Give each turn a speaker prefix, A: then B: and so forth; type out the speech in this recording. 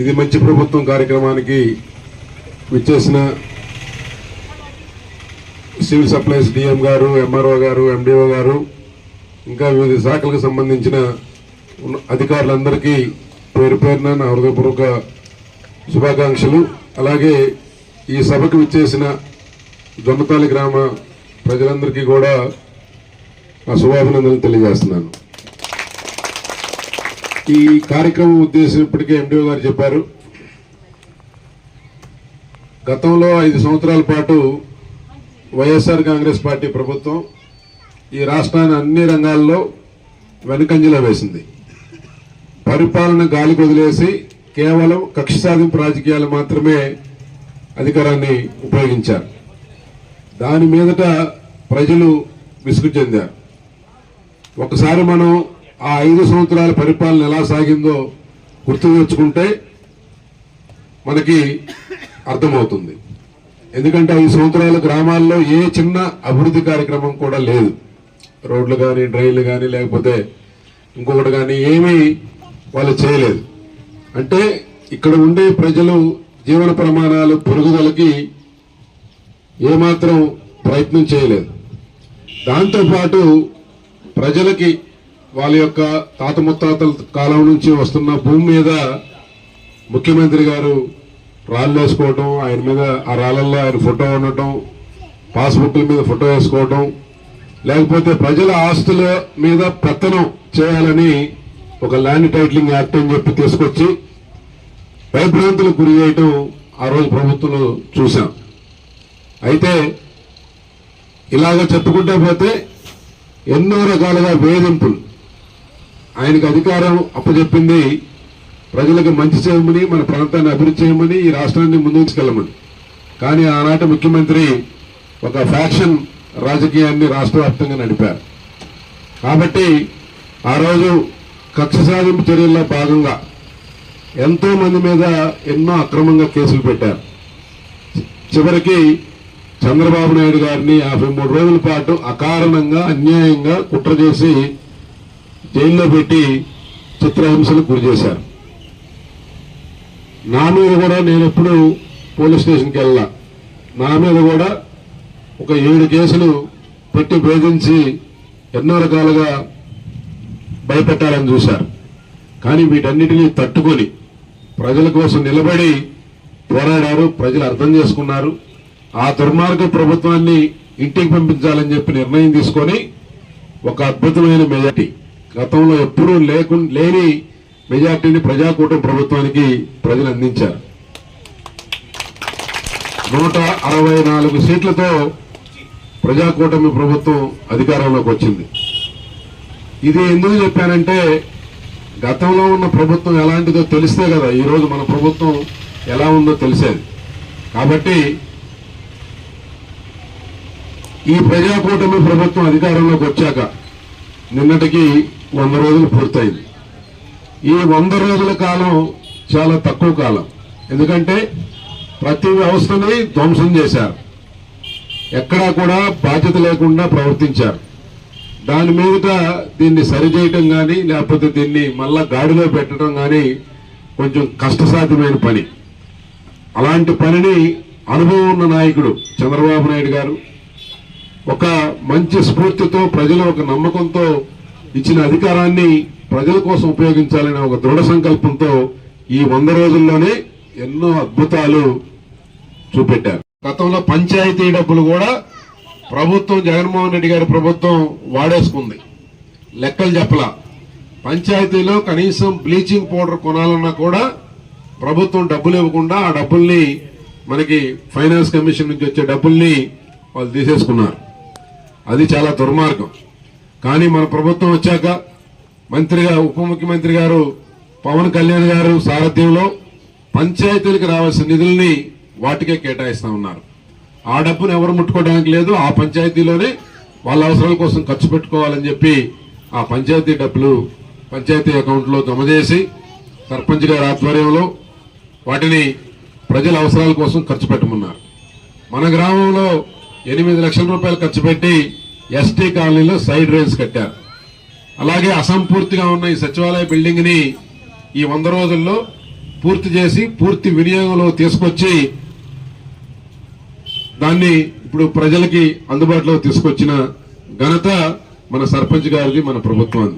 A: ఇది మంచి ప్రభుత్వం కార్యక్రమానికి విచ్చేసిన సివిల్ సప్లైస్ డిఎం గారు ఎంఆర్ఓ గారు ఎండిఓ గారు ఇంకా వివిధ శాఖలకు సంబంధించిన అధికారులందరికీ పేరు పేరున నా హృదయపూర్వక శుభాకాంక్షలు. అలాగే ఈ సభకు విచ్చేసిన జొన్నతాలి గ్రామ ప్రజలందరికీ కూడా నా శుభాభినందనలు తెలియజేస్తున్నాను. ఈ కార్యక్రమం ఉద్దేశం ఇప్పటికే ఎండిఓ గారు చెప్పారు. గతంలో ఐదు సంవత్సరాల పాటు వైఎస్ఆర్ కాంగ్రెస్ పార్టీ ప్రభుత్వం ఈ రాష్ట్రాన్ని అన్ని రంగాల్లో వెనుకంజలో వేసింది. పరిపాలన గాలి వదిలేసి కేవలం కక్ష సాధింపు రాజకీయాలు మాత్రమే అధికారాన్ని ఉపయోగించారు. దాని మీదట ప్రజలు విసుగు చెందారు. ఒకసారి మనం ఆ ఐదు సంవత్సరాల పరిపాలన ఎలా సాగిందో గుర్తు తెచ్చుకుంటే మనకి అర్థమవుతుంది. ఎందుకంటే ఐదు సంవత్సరాల గ్రామాల్లో ఏ చిన్న అభివృద్ధి కార్యక్రమం కూడా లేదు. రోడ్లు కానీ డ్రైన్లు కానీ లేకపోతే ఇంకొకటి కానీ ఏమీ వాళ్ళు చేయలేదు. అంటే ఇక్కడ ఉండే ప్రజలు జీవన ప్రమాణాలు పెరుగుదలకి ఏమాత్రం ప్రయత్నం చేయలేదు. దాంతోపాటు ప్రజలకి వాళ్ళ యొక్క తాత ముత్తాతల కాలం నుంచి వస్తున్న భూమి మీద ముఖ్యమంత్రి గారు రాళ్ళు వేసుకోవటం ఆయన మీద ఆ రాళ్ళల్లో ఆయన ఫోటో ఉండటం పాస్బుక్ల మీద ఫోటో వేసుకోవటం లేకపోతే ప్రజల ఆస్తుల మీద పెత్తనం చేయాలని ఒక ల్యాండ్ టైటిలింగ్ యాక్ట్ అని చెప్పి తీసుకొచ్చి భయభ్రాంతులకు గురి చేయటం ఆ రోజు ప్రభుత్వంలో చూశాం. అయితే ఇలాగ చెప్పుకుంటే పోతే ఎన్నో రకాలుగా వేధింపులు ఆయనకు అధికారం అప్పచెప్పింది ప్రజలకు మంచి చేయమని మన ప్రాంతాన్ని అభివృద్ధి చేయమని ఈ రాష్ట్రాన్ని ముందుకెళ్ళమని. కానీ ఆనాటి ముఖ్యమంత్రి ఒక ఫ్యాక్షన్ రాజకీయాన్ని రాష్ట్ర నడిపారు. కాబట్టి ఆ రోజు కక్ష సాధింపు చర్యల్లో భాగంగా ఎంతో మంది మీద ఎన్నో అక్రమంగా కేసులు పెట్టారు. చివరికి చంద్రబాబు నాయుడు గారిని యాభై మూడు రోజుల పాటు అకారణంగా అన్యాయంగా కుట్ర చేసి జైల్లో పెట్టి చిత్రహింసలకు గురి చేశారు. నా మీద కూడా నేను ఎప్పుడు పోలీస్ స్టేషన్కి వెళ్ళా నా మీద కూడా ఒక ఏడు కేసులు పెట్టి భేదించి ఎన్నో రకాలుగా భయపెట్టాలని చూశారు. కానీ వీటన్నిటినీ తట్టుకొని ప్రజల కోసం నిలబడి పోరాడారు ప్రజలు అర్థం చేసుకున్నారు. ఆ దుర్మార్గ ప్రభుత్వాన్ని ఇంటికి పంపించాలని చెప్పి నిర్ణయం తీసుకొని ఒక అద్భుతమైన మెజార్టీ గతంలో ఎప్పుడూ లేకు లేని మెజార్టీని ప్రజాకూటమి ప్రభుత్వానికి ప్రజలు అందించారు నూట అరవై నాలుగు సీట్లతో ప్రజాకూటమి ప్రభుత్వం అధికారంలోకి వచ్చింది. ఇది ఎందుకు చెప్పానంటే గతంలో ఉన్న ప్రభుత్వం ఎలాంటిదో తెలిస్తే కదా ఈరోజు మన ప్రభుత్వం ఎలా ఉందో తెలిసేది. కాబట్టి ఈ ప్రజాకూటమి ప్రభుత్వం అధికారంలోకి వచ్చాక నిన్నటికి వంద రోజులు పూర్తయింది. ఈ వంద రోజుల కాలం చాలా తక్కువ కాలం. ఎందుకంటే ప్రతి వ్యవస్థని ధ్వంసం చేశారు. ఎక్కడా కూడా బాధ్యత లేకుండా ప్రవర్తించారు. దాని మీదట దీన్ని సరిచేయటం కానీ లేకపోతే దీన్ని మళ్ళా గాడిలో పెట్టడం కానీ కొంచెం కష్టసాధ్యమైన పని. అలాంటి పనిని అనుభవం ఉన్న నాయకుడు చంద్రబాబు నాయుడు గారు ఒక మంచి స్ఫూర్తితో ప్రజలు ఒక నమ్మకంతో ఇచ్చిన అధికారాన్ని ప్రజల కోసం ఉపయోగించాలనే ఒక దృఢ సంకల్పంతో ఈ వంద రోజుల్లోనే ఎన్నో అద్భుతాలు చూపెట్టారు. గతంలో పంచాయతీ డబ్బులు కూడా ప్రభుత్వం జగన్మోహన్ రెడ్డి గారి ప్రభుత్వం వాడేసుకుంది. లెక్కలు చెప్పలా. పంచాయతీలో కనీసం బ్లీచింగ్ పౌడర్ కొనాలన్నా కూడా ప్రభుత్వం డబ్బులు ఇవ్వకుండా ఆ డబ్బుల్ని మనకి ఫైనాన్స్ కమిషన్ నుంచి వచ్చే డబ్బుల్ని వాళ్ళు తీసేసుకున్నారు. అది చాలా దుర్మార్గం. కానీ మన ప్రభుత్వం వచ్చాక మంత్రిగా ఉప ముఖ్యమంత్రి గారు పవన్ కళ్యాణ్ గారు సారథ్యంలో పంచాయతీలకు రావాల్సిన నిధుల్ని వాటికే కేటాయిస్తా ఉన్నారు. ఆ డబ్బును ఎవరు ముట్టుకోవడానికి లేదు ఆ పంచాయతీలోనే వాళ్ళ అవసరాల కోసం ఖర్చు పెట్టుకోవాలని చెప్పి ఆ పంచాయతీ డబ్బులు పంచాయతీ అకౌంట్లో జమ చేసి సర్పంచ్ గారి ఆధ్వర్యంలో వాటిని ప్రజల అవసరాల కోసం ఖర్చు పెట్టమన్నారు. మన గ్రామంలో ఎనిమిది లక్షల రూపాయలు ఖర్చు పెట్టి ఎస్టీ కాలనీలో సైడ్ రైల్స్ కట్టారు. అలాగే అసంపూర్తిగా ఉన్న ఈ సచివాలయ బిల్డింగ్ని ఈ వంద రోజుల్లో పూర్తి చేసి పూర్తి వినియోగంలో తీసుకొచ్చి దాన్ని ఇప్పుడు ప్రజలకి అందుబాటులో తీసుకొచ్చిన ఘనత మన సర్పంచ్ గారిది మన ప్రభుత్వం